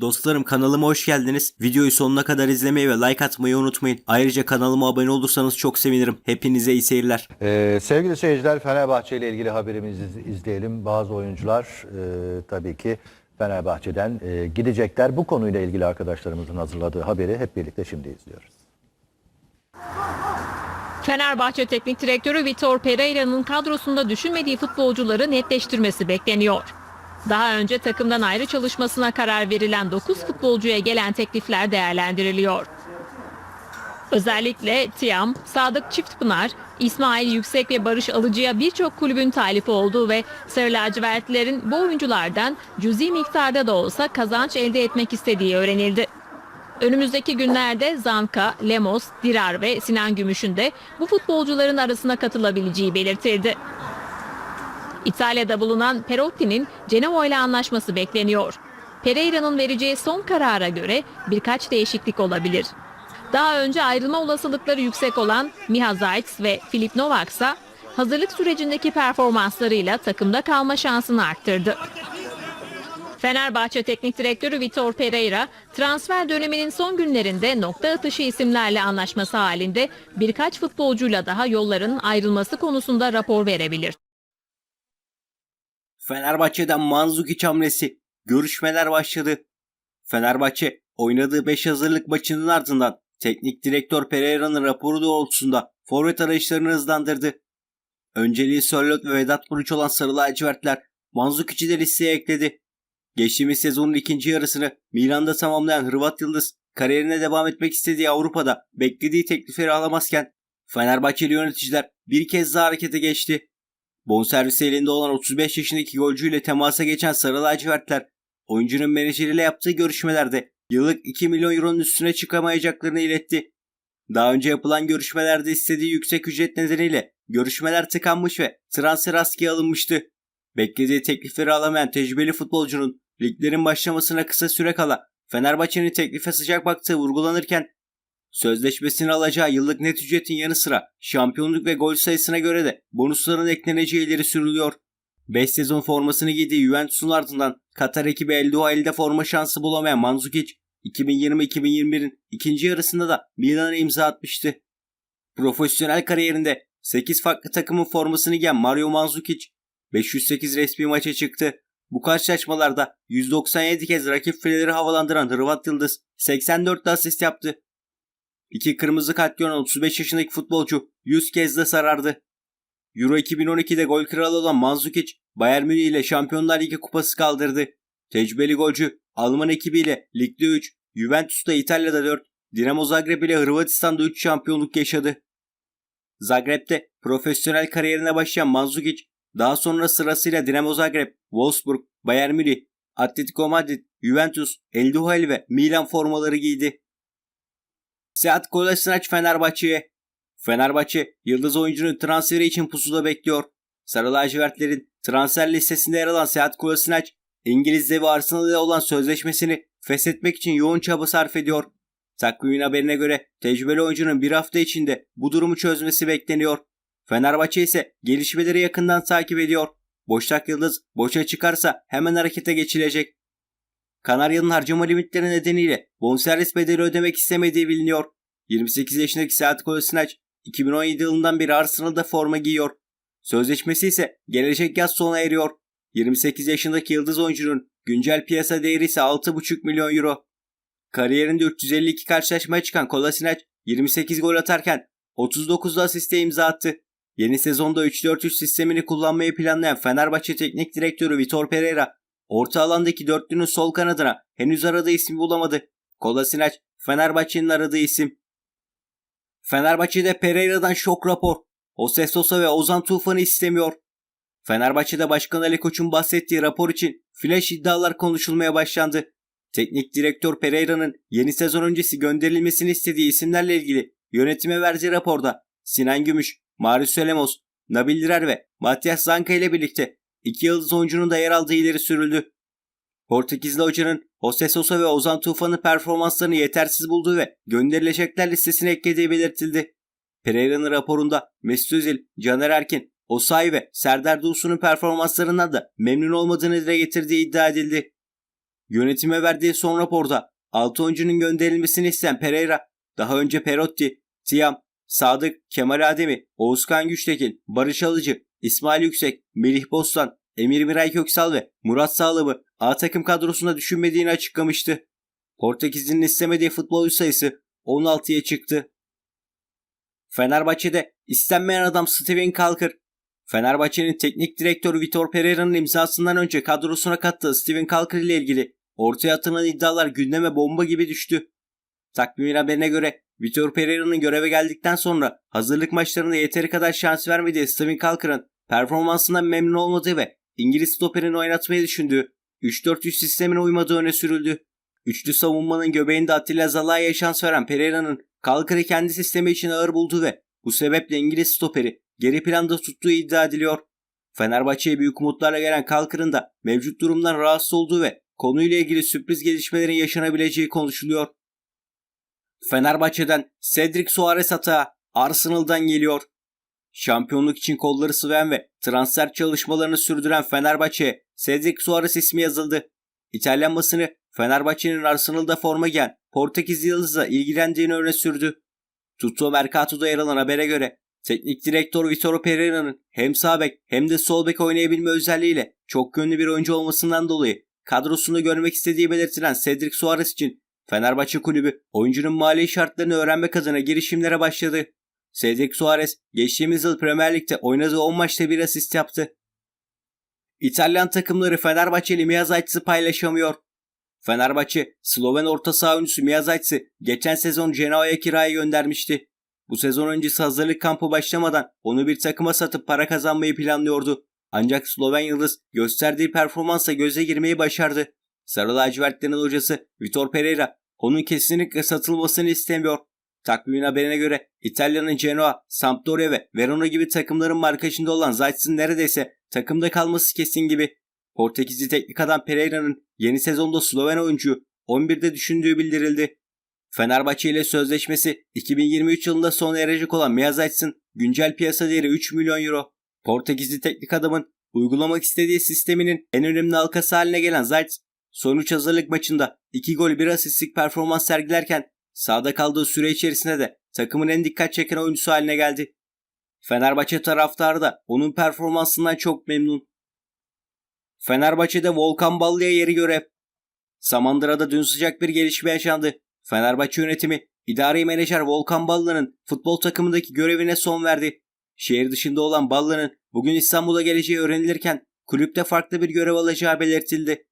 Dostlarım kanalıma hoş geldiniz. Videoyu sonuna kadar izlemeyi ve like atmayı unutmayın. Ayrıca kanalıma abone olursanız çok sevinirim. Hepinize iyi seyirler. Ee, sevgili seyirciler Fenerbahçe ile ilgili haberimizi iz- izleyelim. Bazı oyuncular e, tabii ki Fenerbahçe'den e, gidecekler. Bu konuyla ilgili arkadaşlarımızın hazırladığı haberi hep birlikte şimdi izliyoruz. Fenerbahçe Teknik Direktörü Vitor Pereira'nın kadrosunda düşünmediği futbolcuları netleştirmesi bekleniyor. Daha önce takımdan ayrı çalışmasına karar verilen 9 futbolcuya gelen teklifler değerlendiriliyor. Özellikle Tiam, Sadık Çiftpınar, İsmail Yüksek ve Barış Alıcı'ya birçok kulübün talifi olduğu ve Sarı lacivertlilerin bu oyunculardan cüzi miktarda da olsa kazanç elde etmek istediği öğrenildi. Önümüzdeki günlerde Zanka, Lemos, Dirar ve Sinan Gümüş'ün de bu futbolcuların arasına katılabileceği belirtildi. İtalya'da bulunan Perotti'nin Genoa ile anlaşması bekleniyor. Pereira'nın vereceği son karara göre birkaç değişiklik olabilir. Daha önce ayrılma olasılıkları yüksek olan Miha Zayt ve Filip Novak ise hazırlık sürecindeki performanslarıyla takımda kalma şansını arttırdı. Fenerbahçe Teknik Direktörü Vitor Pereira, transfer döneminin son günlerinde nokta atışı isimlerle anlaşması halinde birkaç futbolcuyla daha yolların ayrılması konusunda rapor verebilir. Fenerbahçe'den Manzukic hamlesi. Görüşmeler başladı. Fenerbahçe oynadığı 5 hazırlık maçının ardından teknik direktör Pereira'nın raporu doğrultusunda forvet arayışlarını hızlandırdı. Önceliği Sörloth ve Vedat Muriç olan Sarı lacivertler Manzukic'i de listeye ekledi. Geçtiğimiz sezonun ikinci yarısını Milan'da tamamlayan Hırvat Yıldız kariyerine devam etmek istediği Avrupa'da beklediği teklifleri alamazken Fenerbahçeli yöneticiler bir kez daha harekete geçti. Bonservisi elinde olan 35 yaşındaki golcüyle temasa geçen Sarı lacivertler oyuncunun menajeriyle yaptığı görüşmelerde yıllık 2 milyon euronun üstüne çıkamayacaklarını iletti. Daha önce yapılan görüşmelerde istediği yüksek ücret nedeniyle görüşmeler tıkanmış ve transfer askıya alınmıştı. Beklediği teklifleri alamayan tecrübeli futbolcunun liglerin başlamasına kısa süre kala Fenerbahçe'nin teklife sıcak baktığı vurgulanırken sözleşmesini alacağı yıllık net ücretin yanı sıra şampiyonluk ve gol sayısına göre de bonusların ekleneceği ileri sürülüyor. 5 sezon formasını giydiği Juventus'un ardından Katar ekibi El Duhail'de forma şansı bulamayan Mandzukic 2020-2021'in ikinci yarısında da Milan'a imza atmıştı. Profesyonel kariyerinde 8 farklı takımın formasını giyen Mario Mandzukic 508 resmi maça çıktı. Bu karşılaşmalarda 197 kez rakip fileleri havalandıran Hırvat Yıldız 84 de asist yaptı. İki kırmızı kart gören 35 yaşındaki futbolcu 100 kez de sarardı. Euro 2012'de gol kralı olan Mandzukic, Bayern Münih ile Şampiyonlar Ligi kupası kaldırdı. Tecrübeli golcü Alman ekibiyle Lig'de 3, Juventus'ta İtalya'da 4, Dinamo Zagreb ile Hırvatistan'da 3 şampiyonluk yaşadı. Zagreb'de profesyonel kariyerine başlayan Mandzukic, daha sonra sırasıyla Dinamo Zagreb, Wolfsburg, Bayern Münih, Atletico Madrid, Juventus, El Duhail ve Milan formaları giydi. Seat Kolasinac Fenerbahçe'ye. Fenerbahçe, yıldız oyuncunun transferi için pusuda bekliyor. Sarı lacivertlerin transfer listesinde yer alan Seat Kolasinac, İngiliz devi Arsenal olan sözleşmesini feshetmek için yoğun çaba sarf ediyor. Takvimin haberine göre tecrübeli oyuncunun bir hafta içinde bu durumu çözmesi bekleniyor. Fenerbahçe ise gelişmeleri yakından takip ediyor. Boşnak Yıldız boşa çıkarsa hemen harekete geçilecek. Kanarya'nın harcama limitleri nedeniyle bonservis bedeli ödemek istemediği biliniyor. 28 yaşındaki Seat Kolasinac 2017 yılından beri Arsenal'da forma giyiyor. Sözleşmesi ise gelecek yaz sona eriyor. 28 yaşındaki yıldız oyuncunun güncel piyasa değeri ise 6,5 milyon euro. Kariyerinde 352 karşılaşmaya çıkan Kolasinac 28 gol atarken 39 da asiste imza attı. Yeni sezonda 3-4-3 sistemini kullanmayı planlayan Fenerbahçe Teknik Direktörü Vitor Pereira, orta alandaki dörtlünün sol kanadına henüz aradığı ismi bulamadı. Kolasinac, Fenerbahçe'nin aradığı isim. Fenerbahçe'de Pereira'dan şok rapor. Jose Sosa ve Ozan Tufan'ı istemiyor. Fenerbahçe'de Başkan Ali Koç'un bahsettiği rapor için flash iddialar konuşulmaya başlandı. Teknik direktör Pereira'nın yeni sezon öncesi gönderilmesini istediği isimlerle ilgili yönetime verdiği raporda Sinan Gümüş, Marius Lemos, Nabil Direr ve Matias Zanka ile birlikte iki yıldız oyuncunun da yer aldığı ileri sürüldü. Portekizli hocanın Jose Sosa ve Ozan Tufan'ın performanslarını yetersiz bulduğu ve gönderilecekler listesine eklediği belirtildi. Pereira'nın raporunda Mesut Özil, Caner Erkin, Osayi ve Serdar Dursun'un performanslarından da memnun olmadığını dile getirdiği iddia edildi. Yönetime verdiği son raporda 6 oyuncunun gönderilmesini isteyen Pereira, daha önce Perotti, Tiam, Sadık, Kemal Ademi, Oğuzkan Güçtekin, Barış Alıcı, İsmail Yüksek, Melih Bostan, Emir Miray Köksal ve Murat Sağlam'ı A takım kadrosunda düşünmediğini açıklamıştı. Portekiz'in istemediği futbolcu sayısı 16'ya çıktı. Fenerbahçe'de istenmeyen adam Steven Kalkır. Fenerbahçe'nin teknik direktörü Vitor Pereira'nın imzasından önce kadrosuna kattığı Steven Kalkır ile ilgili ortaya atılan iddialar gündeme bomba gibi düştü. Takvimin haberine göre Vitor Pereira'nın göreve geldikten sonra hazırlık maçlarında yeteri kadar şans vermediği Steven Kalkır'ın performansından memnun olmadığı ve İngiliz stoperini oynatmayı düşündüğü 3-4-3 sistemine uymadığı öne sürüldü. Üçlü savunmanın göbeğinde Atilla Zalai'ye şans veren Pereira'nın Kalkır'ı kendi sistemi için ağır buldu ve bu sebeple İngiliz stoperi geri planda tuttuğu iddia ediliyor. Fenerbahçe'ye büyük umutlarla gelen Kalkır'ın da mevcut durumdan rahatsız olduğu ve konuyla ilgili sürpriz gelişmelerin yaşanabileceği konuşuluyor. Fenerbahçe'den Cedric Suarez atağı Arsenal'dan geliyor. Şampiyonluk için kolları sıvayan ve transfer çalışmalarını sürdüren Fenerbahçe'ye Cedric Suarez ismi yazıldı. İtalyan basını Fenerbahçe'nin Arsenal'da forma giyen Portekiz Yıldız'la ilgilendiğini öne sürdü. Tutto Mercato'da yer alan habere göre teknik direktör Vitor Pereira'nın hem sağ bek hem de sol bek oynayabilme özelliğiyle çok yönlü bir oyuncu olmasından dolayı kadrosunda görmek istediği belirtilen Cedric Suarez için Fenerbahçe kulübü oyuncunun mali şartlarını öğrenmek adına girişimlere başladı. Cedric Suarez geçtiğimiz yıl Premier Lig'de oynadığı 10 maçta bir asist yaptı. İtalyan takımları Fenerbahçeli Miyazaits'i paylaşamıyor. Fenerbahçe, Sloven orta saha oyuncusu Miyazaits'i geçen sezon Genoa'ya kiraya göndermişti. Bu sezon öncesi hazırlık kampı başlamadan onu bir takıma satıp para kazanmayı planlıyordu. Ancak Sloven Yıldız gösterdiği performansla göze girmeyi başardı. Sarı lacivertlerin hocası Vitor Pereira onun kesinlikle satılmasını istemiyor. Takvimin haberine göre İtalya'nın Genoa, Sampdoria ve Verona gibi takımların markajında olan Zayt'sın neredeyse takımda kalması kesin gibi. Portekizli teknik adam Pereira'nın yeni sezonda Sloven oyuncuyu 11'de düşündüğü bildirildi. Fenerbahçe ile sözleşmesi 2023 yılında sona erecek olan Mia Zayt'sın güncel piyasa değeri 3 milyon euro. Portekizli teknik adamın uygulamak istediği sisteminin en önemli halkası haline gelen Zayt, sonuç hazırlık maçında 2 gol 1 asistlik performans sergilerken sahada kaldığı süre içerisinde de takımın en dikkat çeken oyuncusu haline geldi. Fenerbahçe taraftarı da onun performansından çok memnun. Fenerbahçe'de Volkan Ballı'ya yeri görev. Samandıra'da dün sıcak bir gelişme yaşandı. Fenerbahçe yönetimi idari menajer Volkan Ballı'nın futbol takımındaki görevine son verdi. Şehir dışında olan Ballı'nın bugün İstanbul'a geleceği öğrenilirken kulüpte farklı bir görev alacağı belirtildi.